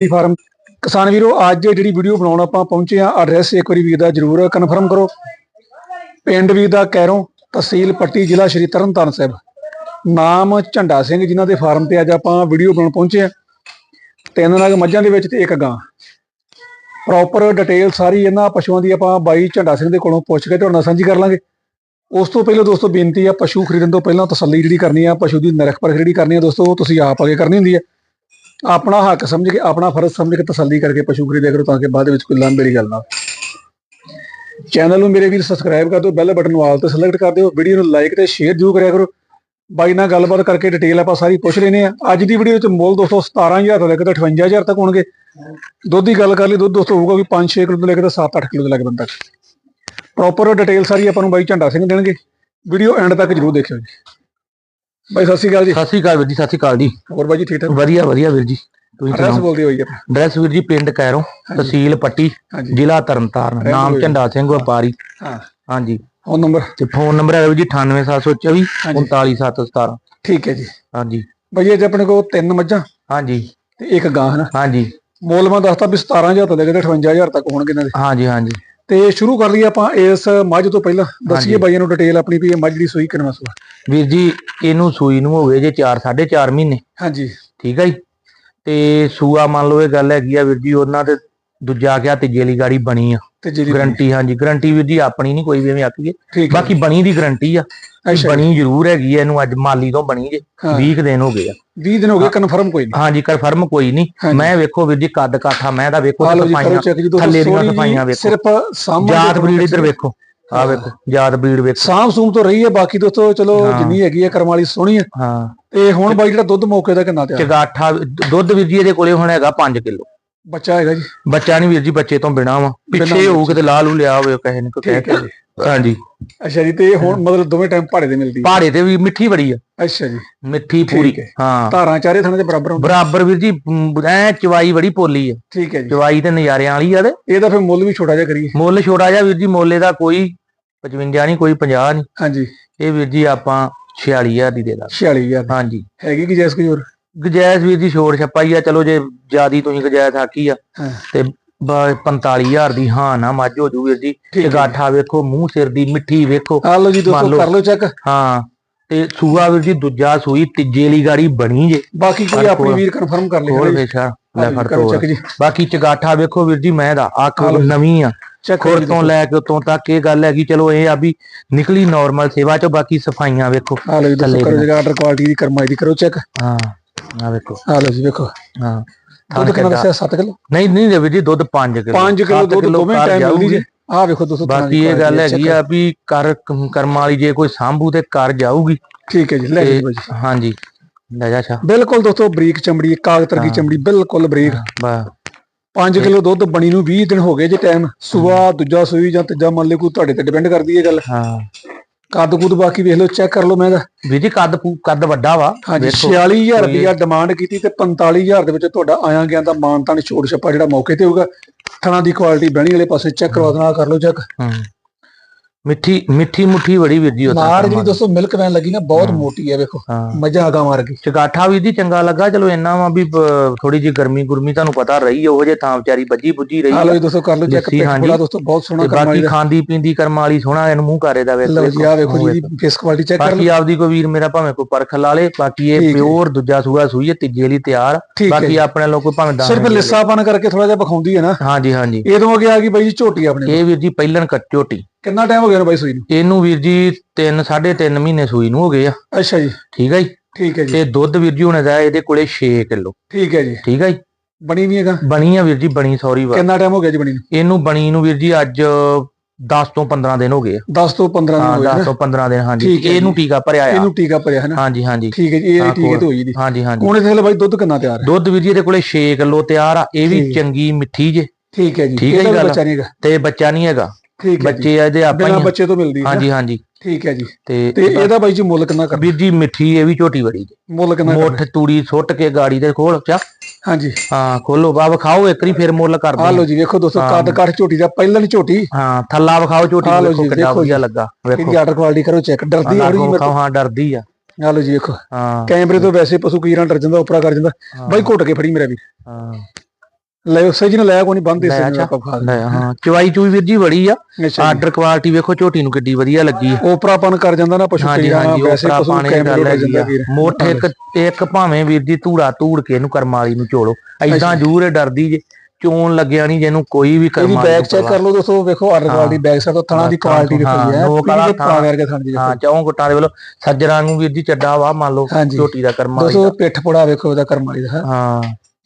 Farm ਕਿਸਾਨ ਵੀਰੋ, ਅੱਜ ਜਿਹੜੀ ਵੀਡੀਓ ਬਣਾਉਣ ਆਪਾਂ ਪਹੁੰਚੇ ਆ ਐਡਰੈਸ ਇੱਕ ਵਾਰੀ ਵੀਰ ਦਾ ਜਰੂਰ ਕਨਫਰਮ ਕਰੋ। ਪਿੰਡ ਵੀਰ ਦਾ ਕੈਰੋਂ ਤਹਿਸੀਲ ਪੱਟੀ ਜ਼ਿਲ੍ਹਾ ਸ਼੍ਰੀ ਤਰਨਤਾਰਨ ਸਾਹਿਬ। ਨਾਮ ਝੰਡਾ ਸਿੰਘ ਜਿਨ੍ਹਾਂ ਦੇ ਫਾਰਮ ਤੇ ਅੱਜ ਆਪਾਂ ਵੀਡੀਓ ਬਣਾਉਣ ਪਹੁੰਚੇ ਆ ਤਿੰਨ ਨਗ ਮੱਝਾਂ ਦੇ ਵਿੱਚ ਤੇ ਇੱਕ ਗਾਂ। ਪ੍ਰੋਪਰ ਡਿਟੇਲ ਸਾਰੀ ਇਹਨਾਂ ਪਸ਼ੂਆਂ ਦੀ ਆਪਾਂ ਬਾਈ ਝੰਡਾ ਸਿੰਘ ਦੇ ਕੋਲੋਂ ਪੁੱਛ ਕੇ ਤੁਹਾਡੇ ਨਾਲ ਸਾਂਝੀ ਕਰ ਲਾਂਗੇ। ਉਸ ਤੋਂ ਪਹਿਲਾਂ ਦੋਸਤੋ, ਬੇਨਤੀ ਆ, ਪਸ਼ੂ ਖਰੀਦਣ ਤੋਂ ਪਹਿਲਾਂ ਤਸੱਲੀ ਜਿਹੜੀ ਕਰਨੀ ਆ, ਪਸ਼ੂ ਦੀ ਨਰਖ ਪਰਖ ਜਿਹੜੀ ਕਰਨੀ ਆ ਦੋਸਤੋ, ਉਹ ਤੁਸੀਂ ਆਪ ਅੱਗੇ ਕਰਨੀ ਹੁੰਦੀ ਆ। ਆਪਣਾ ਹੱਕ ਸਮਝ ਕੇ, ਆਪਣਾ ਫਰਜ਼ ਸਮਝ ਕੇ ਤਸੱਲੀ ਕਰਕੇ ਪਸ਼ੂ ਖਰੀਦਿਆ ਕਰੋ ਤਾਂ ਕਿ ਬਾਅਦ ਵਿੱਚ ਕੋਈ ਲਾਂਭੇੜੀ ਗੱਲ ਨਾ ਚੈਨਲ ਨੂੰ ਮੇਰੇ ਵੀਰ ਸਬਸਕ੍ਰਾਈਬ ਕਰ ਦਿਓ ਬੈਲ ਬਟਨ ਨੂੰ ਆਲ ਤੇ ਸਿਲੈਕਟ ਕਰ ਦਿਓ ਵੀਡੀਓ ਨੂੰ ਲਾਈਕ ਤੇ ਸ਼ੇਅਰ ਜ਼ਰੂਰ ਕਰਿਆ ਕਰੋ। ਬਾਈ ਨਾਲ ਗੱਲਬਾਤ ਕਰਕੇ ਡਿਟੇਲ ਆਪਾਂ ਸਾਰੀ ਪੁੱਛ ਲੈਨੇ ਆ ਅੱਜ ਦੀ ਵੀਡੀਓ ਵਿੱਚ ਮੁੱਲ ਦੋਸਤੋ 17000 ਤੋਂ ਲੈ ਕੇ ਤੇ 58000 ਤੱਕ ਹੋਣਗੇ। ਦੁੱਧ ਦੀ ਗੱਲ ਕਰ ਲਈ, ਦੁੱਧ ਦੋਸਤੋ ਹੋਊਗਾ ਵੀ 5-6 ਕਿਲੋ ਤੋਂ ਲੈ ਕੇ ਤੇ 7-8 ਕਿਲੋ ਦੇ ਲੱਗ ਤੱਕ ਪ੍ਰੋਪਰ ਡਿਟੇਲ ਸਾਰੀ ਆਪਾਂ ਨੂੰ ਬਾਈ ਝੰਡਾ ਸਿੰਘ ਦੇਣਗੇ। ਵੀਡੀਓ ਐਂਡ ਤੱਕ ਜਰੂਰ ਦੇਖਿਓ ਜੀ। ਬਾਈ ਸਤਿ ਸ਼੍ਰੀ ਅਕਾਲ ਜੀ। ਸਤਿ ਸ਼੍ਰੀ ਅਕਾਲ ਵੀਰ ਜੀ ਸਤਿ ਸ਼੍ਰੀ ਅਕਾਲ ਜੀ। ਹੋਰ ਬਾਈ ਜੀ ਠੀਕ ਠਾਕ? ਵਧੀਆ ਵਧੀਆ ਵੀਰ ਜੀ ਤੁਸੀਂ ਐਡਰੈਸ ਬੋਲਦੇ ਹੋਈ ਆਪਾਂ ਡਰੈਸ ਵੀਰ ਜੀ ਪਿੰਡ ਕੈਰੋਂ ਤਹਿਸੀਲ ਪੱਟੀ ਜ਼ਿਲ੍ਹਾ ਤਰਨਤਾਰਨ ਨਾਮ। ਝੰਡਾ ਸਿੰਘ ਵਪਾਰੀ ਹਾਂ। ਹਾਂਜੀ। ਫੋਨ ਨੰਬਰ ਤੇ ਫੋਨ ਨੰਬਰ ਹੈ ਵੀਰ ਜੀ 98724 ਹਾਂਜੀ। 39717 ਠੀਕ ਹੈ ਜੀ। ਹਾਂਜੀ। ਬਾਈ ਅੱਜ ਆਪਣੇ ਕੋਲ ਤਿੰਨ ਮੱਝਾਂ ਹਾਂਜੀ। ਤੇ ਇੱਕ ਗਾਂ ਹੈ ਨਾ ਹਾਂਜੀ। ਮੁੱਲ ਮੈਂ ਦੱਸਤਾ ਵੀ 17000 ਤੋਂ ਲੈ ਕੇ ਤੇ 58000 ਤੱਕ ਹੋਣਗੇ ਇਹਨਾਂ ਦੇ। ਹਾਂਜੀ ਹਾਂਜੀ। ਤੇ ਸ਼ੁਰੂ ਕਰ ਲਈਏ ਆਪਾਂ ਇਸ ਮੱਝ ਤੋਂ ਪਹਿਲਾਂ। ਦੱਸੀਏ। ਬਾਈਆਂ ਨੂੰ ਡਿਟੇਲ ਆਪਣੀ ਵੀ ਇਹ ਮੱਝ ਦੀ ਸੂਈ ਕਿੰਨਾ ਸੂਆ। ਵੀਰ ਜੀ ਇਹਨੂੰ ਸੂਈ ਨੂੰ ਹੋ ਗਏ ਜੇ 4 4.5 ਮਹੀਨੇ। ਹਾਂਜੀ। ਠੀਕ ਹੈ ਜੀ? ਤੇ ਸੂਆ ਮੰਨ ਲਓ ਇਹ ਗੱਲ ਹੈਗੀ ਆ ਵੀਰ ਜੀ ਉਹਨਾਂ ਤੇ ਦੂਜਾ ਗਿਆ ਤੀਜੇ ਵਾਲੀ ਗਾੜੀ ਬਣੀ ਆ। ਤੇ ਜਿਹੜੀ ਗਰੰਟੀ ਹਾਂਜੀ ਗਰੰਟੀ ਵੀਰ ਜੀ ਆਪਣੀ ਨਹੀਂ ਕੋਈ ਵੀ ਐਵੇਂ ਆਖੀਏ। ਠੀਕ ਹੈ। ਬਾਕੀ ਬਣੀ ਦੀ ਗਰੰਟੀ ਆ। ਅੱਛਾ। ਬਣੀ ਜ਼ਰੂਰ ਹੈਗੀ ਆ ਇਹਨੂੰ ਅੱਜ ਮਾਲੀ ਤੋਂ ਬਣੀ ਜੇ। ਹਾਂ। 20 ਕੁ ਦਿਨ ਹੋ ਗਏ ਆ। 20 ਦਿਨ ਹੋ ਗਏ ਕਨਫਰਮ ਕੋਈ ਨਹੀਂ। ਹਾਂਜੀ ਕਨਫਰਮ ਕੋਈ ਨਹੀਂ। ਹਾਂਜੀ। ਮੈਂ ਵੇਖੋ ਵੀਰ ਜੀ ਕੱਦ ਕਾਠਾ ਮੈਂ ਤਾਂ ਵੇਖੋ ਆ ਤੇ ਲਓ ਜੀ ਕਰੋ ਸਫਾਈਆਂ। ਚੈੱਕ ਜੀ ਦੋਸਤੋ ਥੱਲੇ ਦੀਆਂ ਸਫਾਈਆਂ ਵੇਖੋ। ਸਿਰਫ ਸਾਹਮਣੇ ਜਾਤ ਬਰੀਡ ਇੱਧਰ ਵੇਖੋ। ਆ। ਵੇਖੋ ਜਾਤ ਬਰੀਡ ਵੇਖੋ। ਸਾਮ ਸੂਮ ਤੋਂ ਰਹੀ ਹੈ ਬਾਕੀ ਦੋਸਤੋ ਚਲੋ। ਜਿੰਨੀ ਹੈਗੀ ਹੈ ਕਰਮ ਵਾਲੀ ਸੋਹਣੀ ਹੈ ਹਾਂ। ਤੇ ਹੁਣ ਬਾਈ ਜਿਹੜਾ ਦੁੱਧ ਮੌਕੇ ਦਾ ਕਿੰਨਾ ਤਿਆਰ? ਚਗਾਠਾ ਦੁੱਧ ਵੀਰ ਜੀ ਇਹਦੇ ਕੋਲੇ ਹੁਣ ਹੈਗਾ 5 ਕਿਲੋ। ਬੱਚਾ ਹੈਗਾ ਜੀ। ਬੱਚਾ ਨਹੀਂ ਵੀਰ ਜੀ ਬੱਚੇ ਤੋਂ ਬਿਨਾ ਵਾ। ਪਿੱਛੇ ਹੋਊ ਕਿਤੇ ਲਾ ਲੂ ਲਿਆ ਹੋਵੇ ਨੇ ਕਹਿ ਹੈ ਕੇ ਜੀ। ਹਾਂਜੀ। ਅੱਛਾ ਜੀ ਤੇ ਹੁਣ ਮਤਲਬ ਦੋਵੇਂ ਟਾਈਮ ਭਾੜੇ ਦੇ ਮਿਲਦੀ ਹੈ। ਪਹਾੜੇ ਤੇ ਵੀ ਮਿੱਠੀ ਬੜੀ ਆ। ਅੱਛਾ ਜੀ। ਮਿੱਠੀ ਪੂਰੀ ਹੈ। ਹਾਂ। ਧਾਰਾਂ ਚਾਰੇ ਥਾਣੇ ਦੇ ਬਰਾਬਰ ਹੁੰਦੇ। ਬਰਾਬਰ ਵੀਰ ਜੀ ਮ, ਐ ਚਵਾਈ ਬੜੀ ਪੋਲੀ ਆ। ਠੀਕ ਹੈ ਜੀ। ਚਵਾਈ ਤੇ ਨਜ਼ਾਰਿਆਂ ਵਾਲੀ ਆ ਤੇ। ਇਹਦਾ ਫਿਰ ਮੁੱਲ ਵੀ ਛੋਟਾ ਜਿਹਾ ਕਰੀਏ। ਮੁੱਲ ਛੋੜਾ ਜਿਹਾ ਵੀਰ ਜੀ ਮੁੱਲ ਇਹਦਾ ਕੋਈ 55 ਨਹੀਂ ਕੋਈ 50 ਨਹੀਂ ਹਾਂਜੀ। ਇਹ ਵੀਰ ਜੀ ਆਪਾਂ 46000 ਦੀ ਦੇ ਦਾਂ। 46000 ਹਾਂਜੀ। ਹੈਗੀ ਕਿ ਜੈਸ ਕੋਈ ਹੋਰ? ਗਜੈਸ ਵੀਰ ਜੀ ਛੋੜ ਛੱਪਾ ਹੀ ਆ ਚਲੋ ਜੇ ਜਿਆਦੀ ਤੁਸੀਂ ਗਜੈਸ ਆਕੀ ਆ ਤੇ ਬ- 45000 ਦੀ ਹਾਂ ਨਾ ਮੱਝ ਹੋ ਜੂ ਵੀਰ ਜੀ। ਗਾਠਾ ਵੇਖੋ ਮੂੰਹ ਸਿਰ ਦੀ ਮਿੱਠੀ ਵੇਖੋ। ਆ ਲਓ ਜੀ ਦੋਸਤੋ। ਕਰ ਲਓ ਚੈੱਕ ਹਾਂ ਤੇ ਸੂਆ ਵੀਰ ਜੀ ਦੂਜਾ ਸੂਈ ਤੀਜੇ ਲਈ ਗਾੜੀ ਬਣੀ ਜੇ। ਬਾਕੀ ਕੋਈ ਆਪਣੀ ਕੋਲ- ਵੀਰ ਕਨਫਰਮ ਕਰ ਹੋਰ ਲਿਓ ਵੇਖਾ ਲੈ ਫੜ ਤੋੜ ਬਾਕੀ ਚਗਾਠਾ ਵੇਖੋ ਵੀਰ ਜੀ ਮੈਂ ਦਾ ਅੱਖ ਹਾਂ ਲਓ। ਨਵੀਂ ਆ। ਖੁਰ ਤੋਂ ਲੈ ਕੇ ਉਤੋਂ ਤੱਕ ਇਹ ਗੱਲ ਹੈਗੀ ਚਲੋ ਇਹ ਆ ਵੀ ਨਿਕਲੀ ਨਾਰਮਲ ਸੇਵਾ ਚੋਂ ਬਾਕੀ ਸਫਾਈਆਂ ਵੇਖੋ। ਆ ਥੱਲੇ ਕਰੋ। ਜਗਾ ਆਰਡਰ ਕੁਆਲਿਟੀ ਦੀ ਕਰਮਾਈ ਦੀ ਕਰੋ ਚੈੱਕ ਹਾਂ। ਆ ਵੇਖੋ। ਆ ਲਓ ਜੀ ਵੇਖੋ। ਹਾਂ। ਦੁੱਧ ਕਿੰਨਾ ਦੱਸਿਆ? 7 ਕਿਲੋ? ਨਹੀਂ ਨਹੀਂ ਵੀਰ ਜੀ ਦੁੱਧ 5 ਕਿਲੋ। 5 ਕਿਲੋ ਦੁੱਧ ਦੋਵੇਂ ਟਾਈਮ ਮਿਲਦੀ ਜੇ। ਆ ਵੇਖੋ ਦੋਸਤੋ ਬਾਕੀ ਇਹ ਗੱਲ quality ਹੈਗੀ check ਆ ਵੀ ਕਰ ਕਰਮ ਵਾਲੀ ਜੇ ਕੋਈ ਸਾਂਭੂ ਤੇ ਕਰ ਜਾਊਗੀ। ਠੀਕ ਹੈ ਜੀ ਲੈ ਤੇ- ਜੀ ਬਾਈ ਜੀ। ਹਾਂਜੀ। ਲੈ ਜਾ ਛਾ ਬਿਲਕੁਲ ਦੋਸਤੋ ਬਰੀਕ ਚਮੜੀ ਕਾਗਤਰ ਦੀ। ਚਮੜੀ ਬਿਲਕੁਲ ਬਰੀਕ। 5 ਕਿਲੋ ਦੁੱਧ ਬਣੀ ਨੂੰ 20 ਦਿਨ ਹੋ ਗਏ ਜੇ ਟਾਈਮ ਸਵੇਰ ਦੂਜਾ ਸੂਈ ਜਾਂ ਤੀਜਾ ਮੰਨ ਲਿਓ ਕੋਈ ਤੁਹਾਡੇ ਤੇ ਡਿਪੈਂਡ ਕਰਦੀ ਹੈ ਗੱਲ। ਹਾਂ। ਕੱਦ ਕੁੱਦ ਬਾਕੀ ਵੇਖ ਲਓ ਚੈੱਕ ਕਰ ਲਓ ਮੈਂ ਦਾ ਵੀਰ ਜੀ ਕੱਦ ਪੂ- ਕੱਦ ਵੱਡਾ ਵਾ। ਹਾਂਜੀ ਵੇਖੋ। 46000 ਕੋਈ- ਰੁਪਇਆ ਡਿਮਾਂਡ ਕੀਤੀ ਤੇ 45000 ਦੇ ਵਿੱਚ ਤੁਹਾਡਾ ਆਇਆ ਗਿਆ ਦਾ ਮਾਨ ਤਾਨ ਛੋੜ ਛੱਪਾ ਜਿਹੜਾ ਮੌਕੇ ਤੇ ਹੋਊਗਾ। ਥਣਾ ਦੀ ਕੁਆਲਿਟੀ ਬਹਿਣੀ ਵਾਲੇ ਪਾਸੇ ਚੈੱਕ ਕਰਵਾ ਦੇਣਾ ਕਰ ਲਓ ਚੈੱਕ ਹੂੰ। ਮਿੱਠੀ ਮਿੱਠੀ ਮੁੱਠੀ ਬੜੀ ਵੀਰ ਜੀ ਉੱਥੇ ਨਾਰ ਜਿਹੜੀ ਦੋਸਤੋ ਮਿਲਕ ਵੈਨ ਲੱਗੀ ਨਾ ਬਹੁਤ। ਮੋਟੀ ਹੈ ਵੇਖੋ ਮਜ਼ਾ ਆਗਾ ਮਾਰ ਗਈ ਚਗਾਠਾ ਵੀ ਦੀ ਚੰਗਾ ਲੱਗਾ ਚਲੋ ਇੰਨਾ ਵਾ ਵੀ ਥੋੜੀ ਜੀ ਗਰਮੀ ਗੁਰਮੀ ਤੁਹਾਨੂੰ ਪਤਾ ਰਹੀ ਉਹ ਜੇ ਥਾਂ ਵਿਚਾਰੀ ਬੱਜੀ ਬੁੱਜੀ ਰਹੀ ਆ ਜੀ ਦੋਸਤੋ ਕਰ ਲਓ ਚੈੱਕ ਲੱਸੀ। ਬੜਾ ਦੋਸਤੋ ਬਹੁਤ ਸੋਹਣਾ ਤੇ ਕਰਮਾਈ ਬਾਕੀ ਖਾਂਦੀ ਪੀਂਦੀ ਕਰਮ ਵਾਲੀ ਸੋਹਣਾ ਇਹਨੂੰ ਮੂੰਹ ਕਰੇ ਦਾ ਵੇਖੋ ਲਓ ਜੀ ਆ ਵੇਖੋ ਜੀ ਫੇਸ ਕੁਆਲਿਟੀ ਚੈੱਕ ਕਰ ਬਾਕੀ ਲਓ ਆਪਦੀ ਕੋਈ ਵੀਰ ਮੇਰਾ ਭਾਵੇਂ ਕੋਈ ਪਰਖ ਲਾ ਲੇ ਬਾਕੀ ਇਹ। ਪਿਓਰ ਦੂਜਾ ਸੂਆ ਸੂਈ ਹੈ ਤੀਜੇ ਲਈ ਤਿਆਰ ਬਾਕੀ। ਆਪਣੇ ਲੋਕ ਕੋਈ ਭਾਵੇਂ ਦਾਣੇ ਸਿਰਫ। ਲਿੱਸਾਪਨ ਕਰਕੇ ਥੋੜਾ ਜਿਹਾ ਬਖਾਉਂਦੀ ਹੈ ਨਾ ਹਾਂਜੀ ਹਾਂਜੀ ਇਹਦੋਂ ਅੱਗੇ ਆ ਗਈ ਬਾਈ ਜੀ ਝੋਟੀ ਆਪਣੇ। ਇਹ ਵੀਰ ਜੀ ਪਹਿਲਣ ਝੋਟੀ ਕਿੰਨਾ ਟਾਈਮ ਹੋ ਗਿਆ ਬਾਈ ਸੂਈ ਨੂੰ? ਇਹਨੂੰ ਵੀਰ ਜੀ 3 3.5 ਮਹੀਨੇ ਸੂਈ ਨੂੰ ਹੋ ਗਏ ਆ। ਅੱਛਾ ਜੀ। ਠੀਕ ਹੈ ਜੀ? ਠੀਕ ਹੈ ਜੀ। ਤੇ ਦੁੱਧ ਵੀਰ ਜੀ ਹੁਣ ਦਾ ਇਹਦੇ ਕੋਲੇ 6 ਕਿਲੋ। ਠੀਕ ਹੈ ਜੀ। ਠੀਕ ਹੈ ਜੀ? ਬਣੀ ਨਹੀਂ ਹੈਗਾ ਬਣੀ ਆ ਵੀਰ ਜੀ ਬਣੀ ਸੌਰੀ ਵਾ। ਕਿੰਨਾ ਟਾਈਮ ਹੋ ਗਿਆ ਜੀ ਬਣੀ ਨੂੰ? ਇਹਨੂੰ ਬਣੀ ਨੂੰ ਵੀਰ ਜੀ ਅੱਜ 10 ਤੋਂ 15 ਦਿਨ ਹੋ ਗਏ ਆ। 10 ਤੋਂ 15 ਦਿਨ ਹਾਂ ਗਏ 10 ਨਾ। ਤੋਂ 15 ਦਿਨ ਹਾਂਜੀ। ਇਹਨੂੰ ਟੀਕਾ ਭਰਿਆ ਆ। ਇਹਨੂੰ ਟੀਕਾ ਭਰਿਆ ਹੈ ਨਾ ਹਾਂਜੀ ਹਾਂਜੀ। ਠੀਕ ਹੈ ਜੀ ਇਹ ਹਾਂ, ਟੀਕੇ ਤੇ ਹੋਈ ਦੀ। ਹਾਂਜੀ ਹਾਂਜੀ। ਹੁਣ ਇਹਦੇ ਲਈ ਬਾਈ ਦੁੱਧ ਕਿੰਨਾ ਤਿਆਰ ਹੈ? ਦੁੱਧ ਵੀਰ ਜੀ ਇਹਦੇ ਕੋਲੇ 6 ਕਿਲੋ ਤਿਆਰ ਆ। ਇਹ ਵੀ। ਚੰਗੀ ਮਿੱਠੀ ਜੇ। ਠੀਕ ਹੈ ਜੀ। ਠੀਕ ਹੈ ਜੀ। ਬੱਚਾ ਨਹੀਂ ਹੈਗਾ? ਤੇ ਬੱਚਾ ਨਹੀਂ ਹੈਗਾ। ਠੀਕ ਹੈ ਬੱਚੇ ਆ ਇਹਦੇ ਆਪਾਂ ਬਿਨਾਂ ਹੀ ਆ। ਬੱਚੇ ਤੋਂ ਮਿਲਦੀ ਹੈ? ਹਾਂਜੀ ਹਾਂਜੀ। ਠੀਕ ਹੈ ਜੀ। ਤੇ ਤੇ ਇਹਦਾ ਬਾਈ ਜੀ ਮੁੱਲ ਕਿੰਨਾ ਕਰ ਵੀਰ ਜੀ ਮਿੱਠੀ ਇਹ ਵੀ ਝੋਟੀ ਬੜੀ ਜੇ। ਮੁੱਲ ਕਿੰਨਾ? ਮੁੱਠ ਤੂੜੀ ਸੁੱਟ ਕੇ ਗਾੜੀ ਦੇ ਖੋਲ ਚਾ ਹਾਂਜੀ। ਹਾਂ ਖੋਲੋ ਬਾ ਵਿਖਾਓ ਇੱਕ ਵਾਰੀ ਫਿਰ ਮੁੱਲ ਕਰ ਆ ਦੇ ਲਓ ਜੀ ਵੇਖੋ ਦੋਸਤੋ। ਕੱਦ ਕੱਟ ਝੋਟੀ ਦਾ ਪਹਿਲਾਂ ਝੋਟੀ। ਹਾਂ ਥੱਲਾ ਵਿਖਾਓ ਝੋਟੀ ਵੇਖੋ ਕਿੰਨਾ ਦੇਖੋ ਵਧੀਆ। ਲੱਗਾ ਵੇਖੋ। ਇਹਦੀ ਆਰਡਰ ਕੁਆਲਿਟੀ ਕਰੋ ਚੈੱਕ ਡਰਦੀ ਹੋਣੀ ਵਿਖਾਓ ਹਾਂ ਡਰਦੀ ਆ। ਆ ਲਓ ਜੀ ਵੇਖੋ। ਹਾਂ। ਕੈਮਰੇ ਤੋਂ ਵੈਸੇ ਪਸ਼ੂ ਕੀਰਾਂ ਡਰ ਜਾਂਦਾ ਉਪਰਾ ਕਰ ਜਾਂਦਾ। ਬਾਈ ਘੁੱਟ ਕੇ ਫੜੀ ਮੇਰਾ ਵੀ। ਹਾਂ। ਲੈ ਉਸੇ ਜੀ ਨੇ ਲਿਆ ਕੋਈ ਨਹੀਂ ਬੰਦ ਲੈ ਇਸੇ। ਨੂੰ ਆਪਾਂ ਖਾ ਲੈ ਹਾਂ। ਚਵਾਈ ਚੂਈ ਵੀਰ ਜੀ ਬੜੀ ਆ। ਆਰਡਰ ਕੁਆਲਿਟੀ ਵੇਖੋ ਝੋਟੀ ਨੂੰ ਕਿੱਡੀ ਵਧੀਆ ਲੱਗੀ ਆ। ਓਪਰਾਪਨ ਕਰ ਜਾਂਦਾ ਨਾ ਪਸ਼ੂ ਨਾਲ, ਹਾਂਜੀ ਉਹ ਵੈਸੇ ਪਸ਼ੂ ਕੈਮਰੇ ਹੈਗੀ ਜਾਂਦਾ ਮੋਠ ਇੱਕ ਇੱਕ ਭਾਵੇਂ ਵੀਰ ਜੀ ਧੂੜਾ ਧੂੜ ਕੇ ਇਹਨੂੰ ਕਰਮ ਵਾਲੀ ਨੂੰ ਝੋਲੋ। ਐਦਾਂ ਇਹ ਡਰਦੀ ਜੇ ਚੋਣ ਲੱਗਿਆ ਨਹੀਂ ਜਿਹਨੂੰ ਕੋਈ ਵੀ ਕਰਮ ਇਹਦੀ ਬੈਕ ਚੈੱਕ ਕਰ ਲਓ ਦੋਸਤੋ ਵੇਖੋ ਆਰਡਰ ਕੁਆਲਿਟੀ ਬੈਕ ਸਾਈਡ ਤੋਂ ਥਣਾ ਦੀ ਕੁਆਲਿਟੀ ਤੋਂ, ਦੇਖੋ ਜੀ ਹਾਂ, ਹੈ ਲੋਕ ਵਾਲਾ ਪੂਰੀ ਪਾ ਥਾਂ। ਕਰਕੇ ਥਣ ਜੀ ਹਾਂ ਚੌਂ ਗੁੱਟਾਂ ਦੇ ਵੱਲੋਂ ਸੱਜਰਾਂ ਨੂੰ ਵੀਰ ਜੀ ਚੱਡਾ ਵਾ ਮੰਨ ਲਓ। ਝੋਟੀ ਦਾ ਕਰਮ ਦੋਸਤੋ ਪਿੱਠ ਪੜਾ ਵੇਖੋ ਇਹਦਾ ਕਰਮ ਦਾ ਹੈ।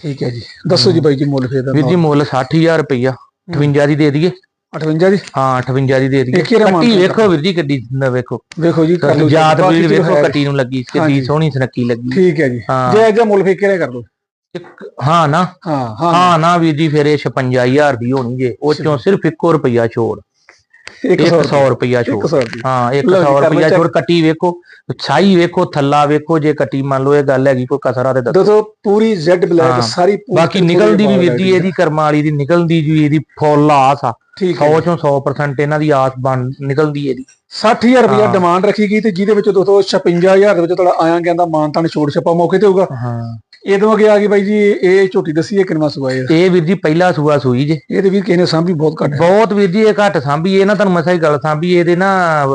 ਠੀਕ ਹੈ ਜੀ। ਦੱਸੋ ਜੀ ਬਾਈ ਜੀ ਮੁੱਲ ਫੇਰ ਦਾ ਵੀਰ ਜੀ ਮੁੱਲ 60000 ਰੁਪਈਆ। 58 ਦੀ ਦੇ ਦਈਏ। 58 ਜੀ ਹਾਂ 58 ਦੀ ਦੇ ਦਈਏ। ਕੱਟੀ ਵੇਖੋ ਵੀਰ ਜੀ ਕਿੱਡੀ ਨਾ ਵੇਖੋ। ਵੇਖੋ ਜੀ ਕਰ ਲਓ ਜੀ, ਵੀਰ ਵੇਖੋ। ਕੱਟੀ ਨੂੰ ਲੱਗੀ ਹਾਂਜੀ। ਸੋਹਣੀ ਸੁਨੱਕੀ ਲੱਗੀ। ਠੀਕ ਹੈ ਜੀ। ਜੇ ਅੱਜ ਮੁੱਲ ਫੇਰ ਕਿਹੜੇ ਕਰ ਦੋ? ਹਾਂ ਨਾ। ਹਾਂ ਹਾਂ। ਹਾਂ ਨਾ ਵੀਰ ਜੀ ਫਿਰ ਇਹ 56000 ਦੀ ਹੋਣੀ ਜੇ। ਉਹ ਚੋਂ ਸਿਰਫ 1 ਰੁਪਈਆ ਛੋੜ। 100 ਰੁਪਈਆ ਛੋੜ 100 ਦੀ ਹਾਂ ਲਓ 100 ਜੀ, ਕਰ ਲਓ ਰੁਪਈਆ check। ਛੋੜ ਕੱਟੀ ਵੇਖੋ ਛਾਈ ਵੇਖੋ ਥੱਲਾ ਵੇਖੋ ਜੇ ਕੱਟੀ ਮੰਨ ਲਓ ਇਹ ਗੱਲ ਹੈਗੀ ਕੋਈ ਕਸਰਾ ਤੇ ਦੱਸੋ। ਪੂਰੀ ਜ਼ੈਡ ਬਲੈਕ। ਸਾਰੀ ਪੂਰੀ ਬਾਕੀ ਨਿਕਲਦੀ ਵੀ ਹੈ। ਇਹਦੀ ਕਰਮਾਂ ਵਾਲੀ ਦੀ ਨਿਕਲਦੀ ਜੀ ਇਹਦੀ ਫੁੱਲ ਆਸ ਆ। ਠੀਕ ਹੈ 100 ਚੋਂ 100% ਇਹਨਾਂ ਦੀ ਆਸ ਬਣ ਨਿਕਲਦੀ ਇਹਦੀ। 60000 ਰੁਪਇਆ। ਡਿਮਾਂਡ ਰੱਖੀ ਗਈ ਤੇ ਜਿਹਦੇ ਵਿੱਚ ਦੋਸਤੋ 56000 ਦੇ ਵਿੱਚ ਤੁਹਾਡਾ ਆਇਆ ਗਿਆ ਦਾ ਮਾਨ ਤਾਨ ਛੋੜ ਛਪਾ ਮੌਕੇ ਤੇ ਹੋਊਗਾ। ਹਾਂ ਇਹਦੋਂ ਅੱਗੇ ਆ ਗਈ ਬਾਈ ਜੀ ਇਹ ਝੋਟੀ ਦੱਸੀ ਹੈ ਕਿੰਨਾ ਸੁਆ ਇਹ ਇਹ ਵੀਰ ਜੀ ਪਹਿਲਾ ਸੂਆ ਸੂਈ ਜੇ ਇਹ ਤੇ ਵੀਰ ਕਿਸੇ ਨੇ ਸਾਂਭੀ ਬਹੁਤ ਘੱਟ ਹੈ। ਬਹੁਤ ਵੀਰ ਜੀ ਇਹ ਘੱਟ ਸਾਂਭੀ ਇਹ ਨਾ ਤੁਹਾਨੂੰ ਮੈਂ ਸਹੀ ਗੱਲ ਸਾਂਭੀ ਇਹਦੇ ਨਾ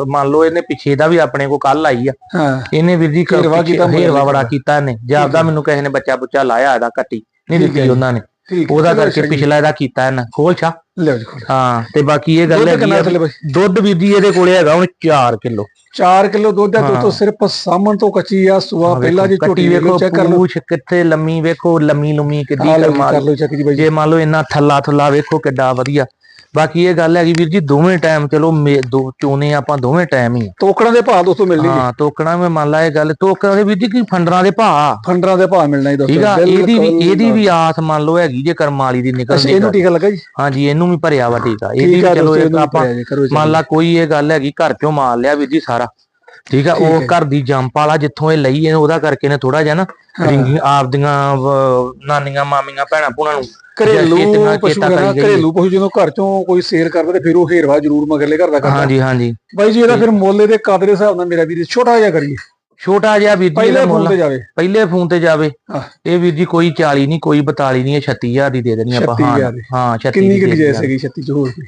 ਮੰਨ ਲਓ ਇਹਨੇ ਪਿੱਛੇ ਦਾ ਵੀ ਆਪਣੇ ਕੋ ਕੱਲ ਆਈ ਆ ਹਾਂ ਇਹਨੇ ਵੀਰ ਜੀ ਹੇਰਵਾ ਕੀਤਾ ਨੇ। ਬੜਾ ਕੀਤਾ ਇਹਨੇ ਜ਼ਿਆਦਾ ਮੈਨੂੰ ਕਿਸੇ ਨੇ ਬੱਚਾ ਬੁੱਚਾ ਲਾਇਆ ਇਹਦਾ ਕੱਟੀ ਨਹੀਂ ਹੈ ਦਿੱਤੀ ਜੀ। ਉਹਨਾਂ ਨੇ ਠੀਕ ਹੈ, ਉਹਦਾ ਕਰਕੇ। ਪਿਛਲਾ ਇਹਦਾ ਕੀਤਾ ਇਹਨਾਂ ਖੋਲ ਛਾ ਲਿਓ ਜੀ ਖੋਲ। ਹਾਂ ਤੇ ਬਾਕੀ ਇਹ ਗੱਲ ਦੁੱਧ ਬਾਈ ਦੁੱਧ ਜੀ ਇਹਦੇ ਕੋਲੇ ਹੈਗਾ ਹੁਣ 4 ਕਿਲੋ 4 ਕਿਲੋ ਦੁੱਧ ਹੈ ਹਾਂ। ਦੋਸਤੋ ਸਿਰਫ ਸਾਹਮਣ ਤੋਂ ਕੱਚੀ ਆ ਸੁਆ ਪਹਿਲਾਂ ਜੀ ਝੋਟੀ ਵੇਖੋ ਚੈੱਕ ਕਰ ਲਓ ਪੂਛ ਕਿੱਥੇ ਲੰਮੀ ਵੇਖੋ ਲੰਮੀ ਲੰਮੀ ਕਿੱਡੀ ਆ ਲਓ ਜੀ, ਕਰਮਾਲ ਕਰ ਲਓ ਚੈੱਕ ਜੀ ਬਾਈ ਜੀ। ਜੇ ਮੰਨ ਲਓ ਇੰਨਾ ਥੱਲਾ ਥੱਲਾ ਵੇਖੋ ਕਿੱਡਾ ਵਧੀਆ ਬਾਕੀ ਇਹ ਗੱਲ ਹੈਗੀ ਵੀਰ ਜੀ ਦੋਵੇਂ ਟਾਈਮ ਚਲੋ ਮੇ- ਦੋ ਚੋਨੇ ਆਪਾਂ ਦੋਵੇਂ ਟਾਈਮ ਹੀ। ਆ। ਤੋਕੜਾਂ ਦੇ ਭਾਅ ਦੋਸਤੋ ਮਿਲਣਗੇ। ਹਾਂ ਤੋਕਣਾ ਮੈਂ ਮੰਨ ਲਾ ਇਹ ਗੱਲ ਤੋਕਣਾ ਦੇ ਵੀਰ ਜੀ ਕੀ ਫੰਡਰਾਂ ਦੇ ਭਾਅ? ਫੰਡਰਾਂ ਦੇ ਭਾਅ ਮਿਲਣਾ ਜੀ ਦੋਸਤੋ ਠੀਕ ਆ ਇਹਦੀ ਵੀ ਬਿਲਕੁਲ ਇਹਦੀ ਵੀ ਆਸ ਮੰਨ ਲਓ ਹੈਗੀ ਜੇ ਕਰਮ ਵਾਲੀ ਦੀ ਅੱਛਾ ਨਿਕਲਦੀ ਇਹਨੂੰ ਟੀਕਾ ਲੱਗਾ ਜੀ? ਹਾਂਜੀ ਇਹਨੂੰ ਵੀ ਭਰਿਆ ਵਾ ਟੀਕਾ ਇਹਦੀ ਠੀਕ ਵੀ ਆ ਚਲੋ ਦੋਸਤੋ ਇੱਕ ਇਹਨੂੰ ਆਪਾਂ ਭਰਿਆ ਜੀ, ਕਰੋ ਜੀ। ਮੰਨ ਲਾ ਕੋਈ ਇਹ ਗੱਲ ਹੈਗੀ ਘਰ ਚੋਂ ਮਾਲ ਲਿਆ ਵੀਰ ਜੀ ਸਾਰਾ। ਠੀਕ ਆ ਉਹ। ਘਰ ਦੀ ਜੰਪ ਵਾਲਾ ਜਿੱਥੋਂ ਇਹ ਲਈ ਇਹ ਉਹਦਾ ਕਰਕੇ ਨੇ ਥੋੜਾ ਜਿਹਾ ਨਾ ਰਿੰਗੀ ਆਪਦੀਆਂ ਵ- ਨਾਨੀਆਂ ਮਾਮੀਆਂ ਭੈਣਾਂ ਭੂਣਾਂ ਨੂੰ। ਘਰੇਲੂ ਪਸ਼ੂ ਹੈ ਗਈ ਘਰੇਲੂ ਪਸ਼ੂ ਜਦੋਂ ਘਰ ਚੋਂ ਕੋਈ ਸੇਲ ਕਰਦਾ ਤੇ ਫਿਰ ਉਹ ਹੇਰਵਾ ਜ਼ਰੂਰ ਮਗਰਲੇ ਘਰ ਦਾ ਕਰਦਾ। ਹਾਂਜੀ ਹਾਂਜੀ। ਬਾਈ ਜੀ ਇਹਦਾ ਫਿਰ ਮੁੱਲ ਇਹਦੇ ਕਦ ਦੇ ਹਿਸਾਬ ਨਾਲ ਮੇਰਾ ਵੀਰ ਛੋਟਾ ਜਿਹਾ ਕਰੀਏ। ਛੋਟਾ ਜਿਹਾ ਵੀਰ ਜੀ ਪਹਿਲੇ ਫੋਨ ਤੇ ਜਾਵੇ। ਪਹਿਲੇ ਫੋਨ ਤੇ ਜਾਵੇ। ਹਾਂ। ਇਹ ਵੀਰ ਜੀ ਕੋਈ 40 ਨਹੀਂ ਕੋਈ 42 ਨਹੀਂ ਇਹ 36000 ਦੀ ਦੇ ਦੇਣੀ ਆਪਾਂ। 36,000 ਦੀ। ਹਾਂ 36 ਕਿੰਨੀ ਦੀ ਕਿ ਦੇ ਗੁੰਜਾਇਸ਼ ਦੇਣੀ ਹੈਗੀ 36 ਚ ਹੋਰ ਕੋਈ?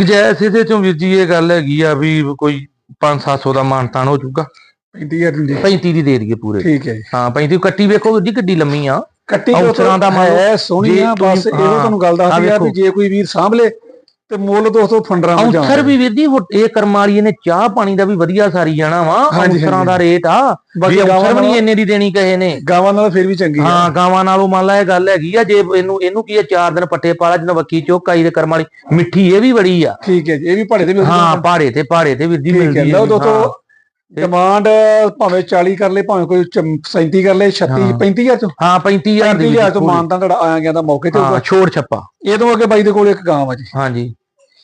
ਗਜੈਸ ਇਹਦੇ ਚੋਂ ਵੀਰ ਜੀ ਇਹ ਗੱਲ ਹੈਗੀ ਆ ਵੀ ਕੋਈ 5-700 ਦਾ ਮਾਨਤਾਨ ਹੋ ਜਾਊਗਾ। 35000 ਦੀ 35 ਦੀ ਦੇ ਦਈਏ ਪੂਰੇ। ਠੀਕ ਹੈ ਜੀ। ਹਾਂ 35 ਕੱਟੀ ਵੇਖੋ ਵੀਰ ਜੀ ਕਿੱਡੀ ਲੰਮੀ ਆ। ਕੱਟੀ ਅਫਸਰਾਂ ਦਾ ਹੈ ਸੋਹਣੀ ਜੇ ਆ ਬਸ ਇਹੋ ਤੁਹਾਨੂੰ ਗੱਲ ਦੱਸਦੀ ਆ ਵੀ। ਜੇ ਕੋਈ ਵੀਰ ਸਾਂਭ ਲੇ ਤੇ ਮੁੱਲ ਦੋਸਤੋ ਫੰਡਰਾਂ ਵਿੱਚ ਔਂਥਰ ਵੀ ਵੀਰ ਜੀ ਇਹ ਕਰਮ ਵਾਲੀ ਨੇ ਚਾਹ ਪਾਣੀ ਦਾ ਵੀ ਵਧੀਆ ਸਾਰੀ ਜਾਣਾ ਵਾ ਹਾਂਜੀ। ਦਾ ਰੇਟ ਆ। ਗਾਵਾਂ ਔਂਥਰ ਵੀ ਨਹੀਂ ਇੰਨੇ ਦੀ ਦੇਣੀ ਕਹੇ ਨੇ। ਗਾਵਾਂ ਨਾਲ ਫਿਰ ਵੀ ਚੰਗੀ ਆ। ਹਾਂ ਗਾਵਾਂ ਨਾਲੋਂ ਮੰਨ ਲਾ ਇਹ ਗੱਲ ਹੈਗੀ ਆ ਜੇ ਇਹਨੂੰ ਇਹਨੂੰ ਕੀ ਆ ਚਾਰ ਦਿਨ ਪੱਟੇ ਪਾਲਾ ਜਦੋਂ ਬੱਕੀ ਚੁੱਕ ਆਈ ਤੇ ਕਰਮ ਵਾਲੀ ਮਿੱਠੀ ਇਹ ਵੀ ਬੜੀ ਆ। ਠੀਕ ਹੈ ਜੀ ਇਹ ਵੀ ਭਾੜੇ ਤੇ ਮਿਲਦੀ ਹਾਂ ਪਹਾੜੇ ਤੇ ਪਹਾੜੇ ਤੇ ਵੀਰ ਜੀ ਠੀਕ ਹੈ ਮਿਲਦੀ ਲਓ ਦੋਸਤੋ ਡਿਮਾਂਡ ਭਾਵੇਂ 40 ਕਰ ਲੇ ਭਾਵੇਂ ਕੋਈ 37 ਕਰ ਲੇ 36 ਹਾਂ। 35000 ਤੋਂ। ਹਾਂ 35000 ਦੀ 35000 ਤੋਂ ਮਾਨਤਾ ਤੁਹਾਡਾ ਆਇਆ ਗਿਆ ਦਾ ਮੌਕੇ ਤੇ ਹਾਂ ਹੋਊਗਾ ਛੋੜ ਛੱਪਾ। ਇਹ ਤੋਂ ਅੱਗੇ ਬਾਈ ਦੇ ਕੋਲ ਇੱਕ ਗਾਂ ਆ ਜੀ। ਹਾਂਜੀ।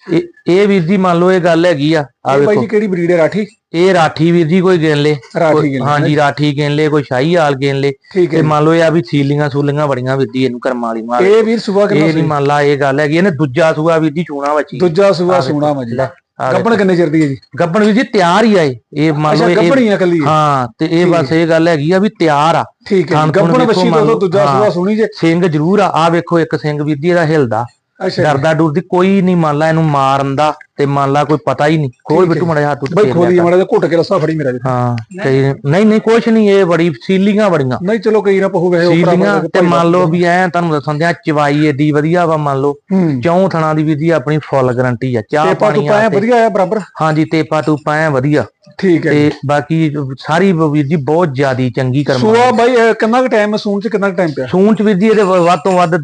ਇਹ ਇਹ ਵੀਰ ਜੀ ਮੰਨ ਲਓ ਇਹ ਗੱਲ ਹੈਗੀ ਆ ਆ ਇਹ ਬਾਈ ਵੇਖੋ। ਜੀ ਕਿਹੜੀ ਬਰੀਡ ਹੈ ਰਾਠੀ? ਇਹ ਰਾਠੀ ਵੀਰ ਜੀ ਕੋਈ ਗਿਣ ਲੇ। ਹਾਂਜੀ ਰਾਠੀ ਗਿਣ ਲੇ ਕੋਈ ਸ਼ਾਹੀ ਹਾਲ ਗਿਣ ਲੇ। ਤੇ ਮੰਨ ਲਓ ਇਹ ਆ ਵੀ ਸੀਲੀਆਂ ਸੂਲੀਆਂ ਬੜੀਆਂ ਵੀਰ ਜੀ ਇਹਨੂੰ ਕਰਮ ਵਾਲੀ ਮਾਰ ਇਹ ਵੀਰ ਸੁਬਾ ਕਿੰਨਾ ਇਹ ਨਹੀਂ ਮੰਨ ਲਾ ਇਹ ਗੱਲ ਹੈਗੀ ਇਹਨੇ ਦੂਜਾ ਸੂਆ ਵੀਰ ਜੀ ਚੂਣਾ ਵੱਜੀ। ਦੂਜਾ ਸੁਬਾ ਆ ਵੇਖੋ, ਸੋਣਾ ਵਾ ਜੀ ਲੈ, ਆ ਵੇਖੋ। ਗੱਬਣ ਕਿੰਨੇ ਚਿਰ ਦੀ ਹੈ ਜੀ? ਗੱਬਣ ਵੀਰ ਜੀ ਤਿਆਰ ਹੀ ਆ ਇਹ। ਮੰਨ ਲਓ ਇਹ ਗੱਬਣੀ ਆ ਕੱਲੀ ਹਾਂ ਤੇ ਇਹ ਬਸ ਇਹ ਗੱਲ ਹੈਗੀ ਆ ਵੀ ਤਿਆਰ ਆ। ਠੀਕ ਹੈ ਗੱਬਣ ਬੱਚੀ ਲਓ, ਦੂਜਾ ਹਾਂ। ਸੁਣੀ ਜੇ। ਸਿੰਘ ਜ਼ਰੂਰ ਆ। ਆ ਵੇਖੋ ਇੱਕ ਸਿੰਘ ਵੀਰ ਜੀ ਇਹਦਾ ਹਿਲਦਾ। ਅੱਛਾ। ਡਰਦਾ ਡੁਰਦੀ ਕੋਈ ਨਹੀਂ ਮੰਨ ਲਾ ਇਹਨੂੰ ਮਾਰਨ ਦਾ ਤੇ ਮੰਨ ਲਾ ਕੋਈ ਪਤਾ ਹੀ ਨਹੀਂ। ਖੋਲ। ਬਿੱਟੂ ਮੜਾ ਹੱਥ ਉੱਤੇ ਬਾਈ ਖੋਲੀ ਮਾੜਾ ਘੁੱਟ ਕੇ ਰਸਾ ਫੜੀ ਮੇਰਾ ਜੀ ਹਾਂ ਕਈ ਨਹੀਂ ਨਹੀਂ ਕੁਛ ਨਹੀਂ ਇਹ ਬੜੀ ਸੀਲੀਆਂ ਬੜੀਆਂ। ਨਹੀਂ ਚਲੋ ਕਈ ਨਾ ਪਹੂ ਵੇ ਸੀਲੀਆਂ ਤੇ ਮੰਨ ਲਓ ਵੀ ਐ ਤੁਹਾਨੂੰ ਦੱਸਣ ਦਿਆਂ ਚਵਾਈ ਏਡੀ ਵਧੀਆ ਵਾ ਮੰਨ ਲਓ। ਚੌਂ ਥਣਾ ਦੀ ਵੀ ਜੀ ਆਪਣੀ ਫੁੱਲ ਗਾਰੰਟੀ ਆ ਚਾਹ ਤੇ ਪਾ ਤੂੰ ਪਾਣੀ ਆ ਤੇ- ਵਧੀਆ ਆ ਬਰਾਬਰ? ਹਾਂਜੀ ਤੇਪਾ ਤੂਪਾ ਐ ਵਧੀਆ। ਠੀਕ ਹੈ ਤੇ ਬਾਕੀ ਸਾਰੀ ਵੀਰ ਜੀ ਬਹੁਤ ਜ਼ਿਆਦੀ ਚੰਗੀ ਕਰਮ ਸੁਆ ਬਾਈ ਕਿੰਨਾ ਕੁ ਟਾਈਮ ਸੂਣ ਚ ਕਿੰਨਾ ਕੁ ਟਾਈਮ ਪਿਆ? ਸੂਣ ਚ ਵੀਰ ਜੀ ਇਹਦੇ ਵੱਧ ਤੋਂ ਵੱਧ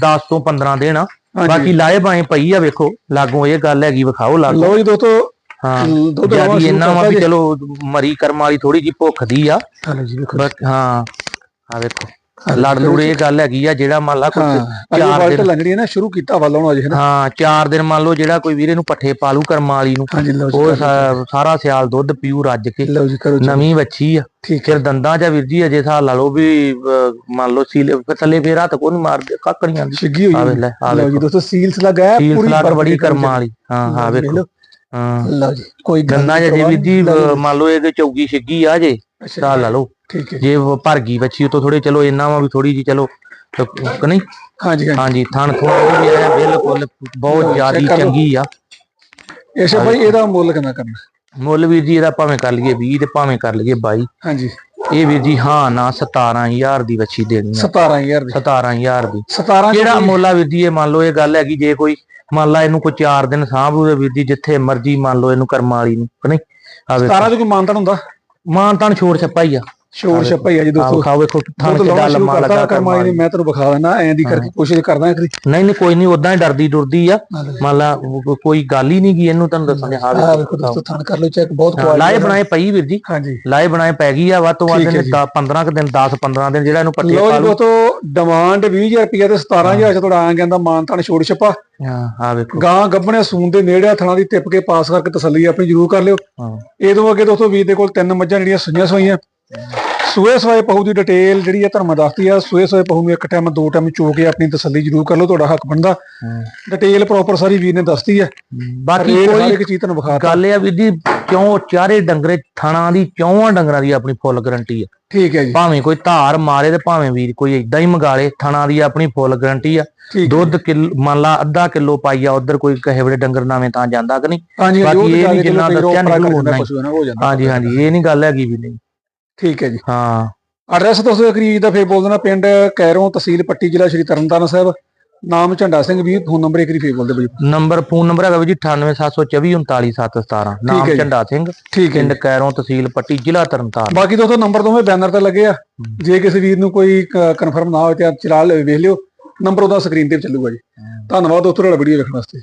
10 ਤੋਂ 15 ਦਿਨ ਆ। ਬਾਕੀ ਲਾਏ ਬਾਏ ਪਈ ਆ ਵੇਖੋ ਲਾਗੋਂ ਇਹ ਗੱਲ ਹੈਗੀ ਵਿਖਾਓ ਲਾਗੋਂ। ਲਓ ਜੀ ਦੋਸਤੋ ਹਾਂ ਦੁੱਧ ਇੰਨਾ ਵਾ। ਚਲੋ ਮਰੀ ਕਰਮ ਵਾਲੀ ਥੋੜੀ ਜੀ ਭੁੱਖ ਦੀ ਆ। ਚਲੋ ਜੀ ਵੇਖੋ। ਬਸ ਹਾਂ ਆ ਵੇਖੋ। ਲੜ ਲੂੜ ਇਹ ਗੱਲ ਹੈਗੀ ਆ ਜਿਹੜਾ ਮੰਨ ਲਾ ਕੋਈ ਚਾਰ ਦਿਨ ਲੰਗੜੀ ਹੈ ਨਾ ਸ਼ੁਰੂ ਕੀਤਾ ਵਾ ਲਾਉਣਾ ਅਜੇ ਹੈ ਨਾ? ਹਾਂ ਚਾਰ ਦਿਨ ਮੰਨ ਲਓ ਜਿਹੜਾ ਕੋਈ ਵੀਰੇ ਨੂੰ ਪੱਠੇ ਪਾਲੂ ਕਰਮ ਵਾਲੀ ਨੂੰ ਜੀ ਉਹ ਸਾਰਾ ਸਿਆਲ ਦੁੱਧ ਪੀਊ ਰੱਜ ਕੇ ਜੀ ਜੀ। ਨਵੀਂ ਵੱਛੀ ਆ। ਫਿਰ ਦੰਦਾਂ ਚ ਵੀਰ ਜੀ ਅਜੇ ਸਾਹ ਲਾ ਲਓ ਵੀ ਮੰਨ ਲਓ ਸੀਲ ਥੱਲੇ ਫੇਰ ਹੱਥ ਕੋਈ ਮਾਰਦੇ ਕੱਖ ਨਹੀਂ ਆਂਦੀ ਛਿੱਗੀ ਹੋਈ ਲੈ ਆ ਲਓ ਜੀ ਦੋਸਤੋ ਸੀਲਸ ਲਗਾਇਆ ਪੂਰੀ ਬਰਫ਼ ਬੜੀ ਦੀ ਕਰਮਾਂ ਵਾਲੀ। ਹਾਂ ਹਾਂ ਵੇਖ। ਹਾਂ। ਲਓ ਜੀ ਕੋਈ ਨਹੀਂ ਜੇ ਵੀਰ ਜੀ ਮੰਨ ਲਓ ਇਹਦੇ ਚੌਗੀ ਛਿੱਗੀ ਆ ਜੇ ਸਾਹ ਲਾ ਲਓ। ਠੀਕ ਹੈ ਜੇ। ਭਰ ਗਈ ਵੱਛੀ ਉਤੋਂ ਥੋੜੇ ਚਲੋ ਇੰਨਾ ਵਾ ਵੀ ਥੋੜੀ ਜੀ ਚਲੋ ਕਿ ਨਹੀਂ? ਹਾਂਜੀ ਹਾਂਜੀ। ਥਣ ਥੋੜਾ ਵੀ ਹੈ ਬਿਲਕੁਲ ਬਹੁਤ ਜ਼ਿਆਦੀ। ਚੰਗੀ ਆ। ਇਸੇ ਭਾਈ ਇਹਦਾ ਮੁੱਲ ਕਿੰਨਾ ਕਰਨਾ? ਮੁੱਲ ਵੀਰ ਜੀ ਇਹਦਾ ਭਾਵੇਂ ਕਰ ਲਈਏ 20 ਤੇ ਭਾਵੇਂ ਕਰ ਲਈਏ 22 ਹਾਂਜੀ। ਇਹ ਵੀਰ ਜੀ ਹਾਂ ਨਾ 17000 ਦੀ ਵੱਛੀ ਦੇਣੀ ਆ। 17000 ਦੀ। 17000 ਦੀ। 17 ਚ ਕਿਹੜਾ ਮੁੱਲ ਆ ਵੀਰ ਜੀ ਇਹ ਮੰਨ ਲਓ ਇਹ ਗੱਲ ਹੈਗੀ ਜੇ ਕੋਈ ਮੰਨ ਲਾ ਇਹਨੂੰ ਕੋਈ 4 ਦਿਨ ਸਾਂਭੂਗੇ ਵੀਰ ਜੀ ਜਿੱਥੇ ਮਰਜ਼ੀ ਮੰਨ ਲਓ ਇਹਨੂੰ ਕਰਮ ਵਾਲੀ ਨੂੰ ਨਹੀਂ? ਆ ਵੇਖੋ 17 ਚ ਕੋਈ ਮਾਨਤਨ ਹੁੰਦਾ? ਮਾਨ ਤਾਨ ਛੋੜ ਛੱਪਾ ਹੀ ਆ। ਸ਼ੋਰ ਛੱਪਾ ਹੀ ਆ ਜੀ ਦੋਸਤੋ। ਵਿਖਾਓ ਵੇਖੋ ਥਣ ਸ਼ੁਰੂ ਲੰਮਾ ਲੱਗਾ ਕਰਮਾਈ ਨੇ ਮੈਂ ਤੈਨੂੰ ਵਿਖਾ ਦਿੰਦਾ ਐਂ ਦੀ ਕਰਕੇ ਕੋਸ਼ਿਸ਼ ਕਰਦਾ ਕਰੀ ਨਹੀਂ ਨਹੀਂ ਕੋਈ ਨਹੀਂ ਉਦਾਂ ਹੀ ਡਰਦੀ ਡੁਰਦੀ ਆ। ਮੰਨ ਲਾ ਕੋਈ ਗੱਲ ਹੀ ਨਹੀਂ ਗਈ ਇਹਨੂੰ ਤੁਹਾਨੂੰ ਦੱਸਣੇ ਹਾਂ ਵੇਖੋ ਦੋਸਤੋ ਥਣ ਕਰ ਲਓ ਚੈੱਕ ਬਹੁਤ ਲਾਏ ਕੁਆਲਿਟੀ ਬਣਾਏ ਪਈ ਵੀਰ ਜੀ। ਹਾਂਜੀ। ਲਾਏ ਬਣਾਏ ਪੈ ਗਈ ਆ ਵੱਧ ਤੋਂ ਵੱਧ ਠੀਕ ਹੈ ਇਹਨੇ ਜੀ। 15 ਕੁ ਦਿਨ 10 15 ਦਿਨ ਜਿਹੜਾ ਇਹਨੂੰ ਪੱਟੇ ਪਾ ਲਓ। ਦੋਸਤੋ ਡਿਮਾਂਡ 20000 ਰੁਪਏ ਤੇ 17000 ਚ ਤੁਹਾਡਾ ਆਂ ਕਹਿੰਦਾ ਮਾਨਤਨ ਛੋੜ ਛੱਪਾ। ਹਾਂ ਆ ਵੇਖੋ। ਗਾਂ ਗੱਭਣੇ ਸੂਨ ਦੇ ਨੇੜੇ ਥਣਾ ਦੀ ਟਿੱਪ ਕੇ ਪਾਸ ਕਰਕੇ ਤਸੱਲੀ ਆਪਣੀ ਜ਼ਰੂਰ ਕਰ ਲਿਓ। ਹਾਂ। ਇਹ ਤੋਂ ਅੱਗੇ ਦੋਸਤੋ ਵੀਰ ਦੇ ਕੋਲ ਤਿੰਨ ਮੱਝਾਂ ਜਿਹੜੀਆਂ ਸੁਈਆਂ ਸੋਈਆਂ। ਸੂਏ ਸਵਾਏ ਪਹੂ ਦੀ ਡਿਟੇਲ ਜਿਹੜੀ ਹੈ ਧਰਮ ਦੱਸਦੀ ਆ ਸੂਏ ਸਵਾਏ ਪਹੂ ਨੂੰ ਇੱਕ ਟਾਈਮ ਦੋ ਟਾਈਮ ਚੋ ਕੇ ਆਪਣੀ ਤਸੱਲੀ ਜ਼ਰੂਰ ਕਰ ਲਓ ਤੁਹਾਡਾ ਹੱਕ ਬਣਦਾ। ਡਿਟੇਲ ਪ੍ਰੋਪਰ ਸਾਰੀ ਵੀਰ ਨੇ ਦੱਸਤੀ ਹੈ ਬਾਕੀ ਕੋਈ ਇੱਕ ਚੀਜ਼ ਤੁਹਾਨੂੰ ਵਿਖਾਤਾ ਗੱਲ ਇਹ ਆ ਵੀਰ ਜੀ ਕਿਉਂ ਚਾਰੇ ਡੰਗਰੇ ਥਣਾ ਦੀ ਚੌਹਾਂ ਡੰਗਰਾਂ ਦੀ ਆਪਣੀ ਫੁੱਲ ਗਾਰੰਟੀ ਆ। ਠੀਕ ਹੈ ਜੀ। ਭਾਵੇਂ ਕੋਈ ਧਾਰ ਮਾਰੇ ਤੇ ਭਾਵੇਂ ਵੀਰ ਕੋਈ ਇਦਾਂ ਹੀ ਮੰਗਾ ਲੇ ਥਣਾ ਦੀ ਆਪਣੀ ਫੁੱਲ ਗਾਰੰਟੀ ਆ। ਦੁੱਧ ਕਿਲੋ ਮੰਨ ਲਾ ਅੱਧਾ ਕਿਲੋ ਪਾਈਆ ਉਧਰ ਕੋਈ ਕਹੇ ਵੇਲੇ ਡੰਗਰ ਨਾਵੇਂ ਤਾਂ ਜਾਂਦਾ ਕਿ ਨਹੀਂ। ਬਾਕੀ ਇਹ ਜਿੰਨਾ ਦੱਸਿਆ ਹੋ ਜਾਂਦਾ। ਹਾਂਜੀ ਹਾਂਜੀ ਇਹ ਨਹੀਂ ਗੱਲ ਹੈਗੀ ਵੀ ਨਹੀਂ। ਠੀਕ ਹੈ ਜੀ। ਹਾਂ। ਐਡਰੈਸ ਦੱਸੋ ਕਰੀਬ ਦਾ ਫੇਰ ਬੋਲ ਦੇਣਾ ਪਿੰਡ ਕੈਰੋਂ ਤਹਿਸੀਲ ਪੱਟੀ ਜ਼ਿਲ੍ਹਾ ਸ਼੍ਰੀ ਤਰਨਤਾਰਨ ਸਾਹਿਬ ਨਾਮ ਝੰਡਾ ਸਿੰਘ ਵੀ ਫੋਨ ਨੰਬਰ ਇੱਕ ਵਾਰੀ ਫੇਰ ਬੋਲ ਦੇ ਬਈ। ਨੰਬਰ ਫੋਨ ਨੰਬਰ ਹੈਗਾ ਵੀ ਜੀ 9872249717 ਨਾਮ। ਝੰਡਾ ਸਿੰਘ ਠੀਕ ਹੈ ਪਿੰਡ। ਕੈਰੋਂ ਤਹਿਸੀਲ ਪੱਟੀ ਜ਼ਿਲ੍ਹਾ ਤਰਨਤਾਰਨ। ਬਾਕੀ ਦੋਸਤੋ ਨੰਬਰ ਦੋਵੇਂ ਬੈਨਰ ਤੇ ਲੱਗੇ ਆ। ਜੇ ਕਿਸੇ ਵੀਰ ਨੂੰ ਕੋਈ ਕਨਫਰਮ ਨਾ ਹੋਵੇ ਤੇ ਚਲਾ ਲਿਓ ਵੇਖ ਲਿਓ। ਨੰਬਰ ਉਹਦਾ ਸਕਰੀਨ ਤੇ ਚੱਲੂਗਾ ਜੀ। ਧੰਨਵਾਦ ਦੋਸਤੋ ਤੁਹਾਡਾ ਵੀਡੀਓ ਵੇਖਣ ਵਾਸਤੇ।